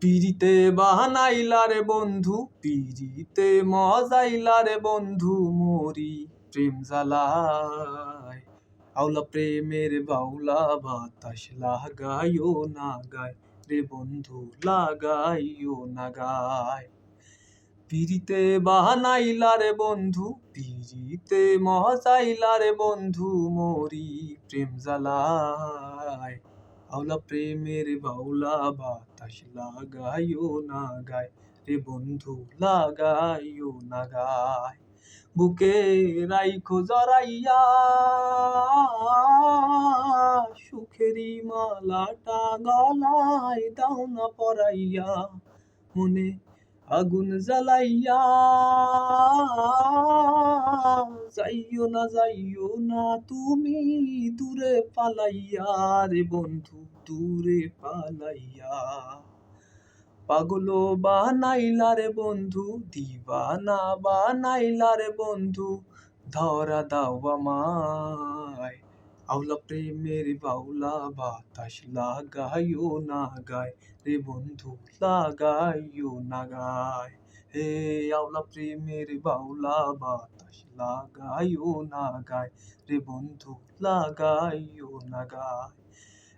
পিরিতে বাহানাইলা রে বন্ধু পিরিতে মজাইলা রে বন্ধু, মরি প্রেম জ্বালায়। আউলা প্রেমের বাউলা বাতাস লাগাইও না গায়, রে বন্ধু লাগাইও না গায়। পিরিতে বাহানাইলা রে বন্ধু পিরিতে মজাইলা রে বন্ধু, মরি প্রেম জ্বালায়। আউলা প্রেমের বাউলা বাতাস লাগাইও না গায় রে বন্ধু, লাগাইও না গায়। বুকে রাইখো জড়াইয়া সুখেরি মালাটা গলায় দাও না পরাইয়া। মনে আগুন জ্বালাইয়া, যাইও না যাইও না, তুমি দূরে পালাইয়া রে বন্ধু, দূরে পালাইয়া। পাগলো বানাইলা রে বন্ধু, দিবানা বানাইলা রে বন্ধু, ধরা দাও আমায়। আউলা প্রেমের বাউলা বাতাস লাগাইও না গায় রে বন্ধু লাগাইও না গায় হে আউলা প্রেমের বাউলা বাতাস লাগাইও না গায় রে বন্ধু লাগাইও না গায়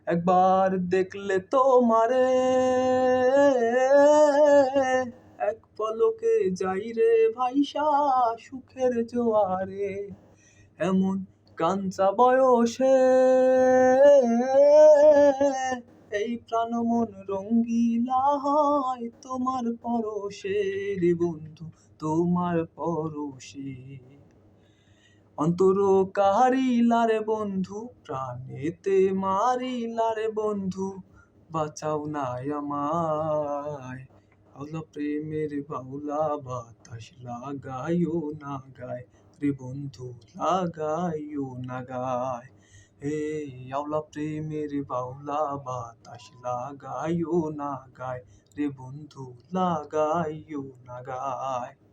একবার দেখলে তোমারে এক পলকে যাই রে ভাইসা সুখের জোয়ারে এমন কাঞ্চা বয়সে। এই প্রাণ মন রঙ্গিলা হয় তোমার পরশে রে বন্ধু, তোমার পরশে। অন্তর কাহারিলা রে বন্ধু, প্রাণেতে মারিলা রে বন্ধু, বাঁচাও নাই আমায়। আউলা প্রেমের বাউলা বাতাস লাগাইও না গায়। রে বন্ধু, লাগাইও না গায়। হে আওলা প্রেমের বাউলা, বাতাস লাগাইও না গায়। রে বন্ধু, লাগাইও না গায়।